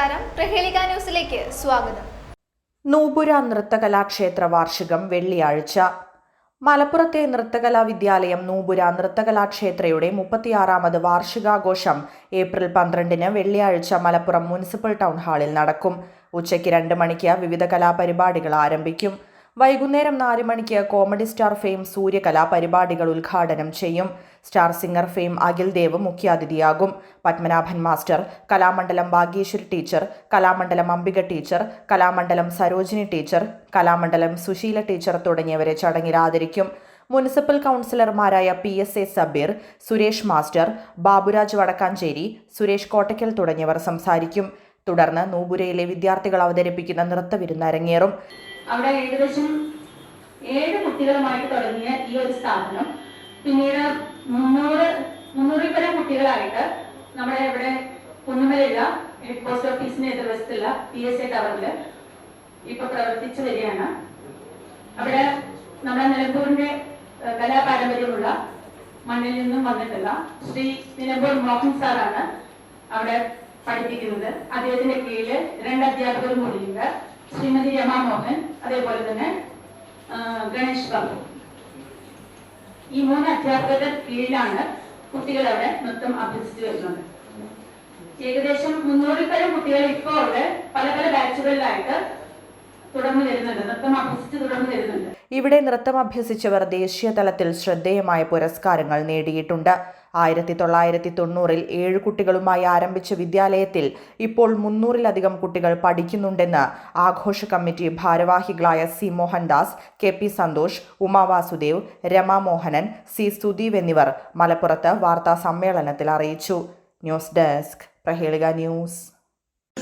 നമസ്കാരം. പ്രഹേളിക ന്യൂസിലേക്ക് സ്വാഗതം. നൂപുര നൃത്തകലാക്ഷേത്ര വാർഷികം വെള്ളിയാഴ്ച. മലപ്പുറത്തെ നൃത്തകലാ വിദ്യാലയം നൂപുര നൃത്തകലാക്ഷേത്രയുടെ മുപ്പത്തിയാറാമത് വാർഷികാഘോഷം ഏപ്രിൽ പന്ത്രണ്ടിന് വെള്ളിയാഴ്ച മലപ്പുറം മുനിസിപ്പൽ ടൗൺ ഹാളിൽ നടക്കും. ഉച്ചയ്ക്ക് രണ്ട് മണിക്ക് വിവിധ കലാപരിപാടികൾ ആരംഭിക്കും. വൈകുന്നേരം നാല് മണിക്ക് കോമഡി സ്റ്റാർ ഫെയിം സൂര്യകല പരിപാടികൾ ഉദ്ഘാടനം ചെയ്യും. Star singer fame Akhil Dev മുഖ്യാതിഥിയാകും. Padmanabhan master Kalamandalam Bhagyeshwari teacher Kalamandalam Ambika teacher Kalamandalam Sarojini teacher Kalamandalam Susheela teacher തുടങ്ങിയവരെ ചടങ്ങിൽ ആദരിക്കും. മുനിസിപ്പൽ കൗൺസിലർമാരായ P S A Sabeer Suresh master Baburaj Vadakkanchery Suresh Kottakkal തുടങ്ങിയവർ സംസാരിക്കും. തുടർന്ന് നൂപുരയിലെ വിദ്യാർത്ഥികൾ അവതരിപ്പിക്കുന്ന നൃത്തവിരുന്ന് അരങ്ങേറും അവിടെ ഏകദേശം ഏഴ് കുട്ടികളുമായിട്ട് തുടങ്ങിയ ഈ ഒരു സ്ഥാപനം. പിന്നീട് മുന്നൂറ് മുന്നൂറിൽ പരം കുട്ടികളായിട്ട് നമ്മുടെ ഇവിടെ കുന്നുമലയില ഹെഡ് പോസ്റ്റ് ഓഫീസിന് എതിർവശത്തുള്ള പി എസ് എ ടവറിൽ ഇപ്പൊ പ്രവർത്തിച്ചു വരികയാണ്. അവിടെ നമ്മുടെ നിലമ്പൂരിന്റെ കലാപാരമ്പര്യമുള്ള മണ്ണിൽ നിന്നും വന്നിട്ടുള്ള ശ്രീ നിലമ്പൂർ മോഹൻ സാറാണ് അവിടെ പഠിപ്പിക്കുന്നത്. അദ്ദേഹത്തിന്റെ കീഴിൽ രണ്ട് അധ്യാപകരും കൂടിയുണ്ട്. ശ്രീമതി രമാമോഹൻ അതേപോലെ തന്നെ ഗണേഷ് ബാബു. ഈ മൂന്ന് അധ്യാപകരുടെ കീഴിലാണ് കുട്ടികൾ അവിടെ നൃത്തം അഭ്യസിച്ചു വരുന്നത്. ഏകദേശം മുന്നൂറിൽ പരം കുട്ടികൾ ഇപ്പോൾ അവിടെ പല പല ബാച്ചുകളിലായിട്ട് തുടർന്ന് വരുന്നുണ്ട്. നൃത്തം അഭ്യസിച്ച് തുടർന്ന് വരുന്നുണ്ട്. ഇവിടെ നൃത്തം അഭ്യസിച്ചവർ ദേശീയ തലത്തിൽ ശ്രദ്ധേയമായ പുരസ്കാരങ്ങൾ നേടിയിട്ടുണ്ട്. ആയിരത്തി തൊള്ളായിരത്തി തൊണ്ണൂറിൽ ഏഴ് കുട്ടികളുമായി ആരംഭിച്ച വിദ്യാലയത്തിൽ ഇപ്പോൾ മുന്നൂറിലധികം കുട്ടികൾ പഠിക്കുന്നുണ്ടെന്ന് ആഘോഷ കമ്മിറ്റി ഭാരവാഹികളായ C Mohandas K P Santhosh Uma Vasudev Rama Mohanan C Sudeep എന്നിവർ മലപ്പുറത്ത് വാർത്താ സമ്മേളനത്തിൽ അറിയിച്ചു. News desk Prahelika news.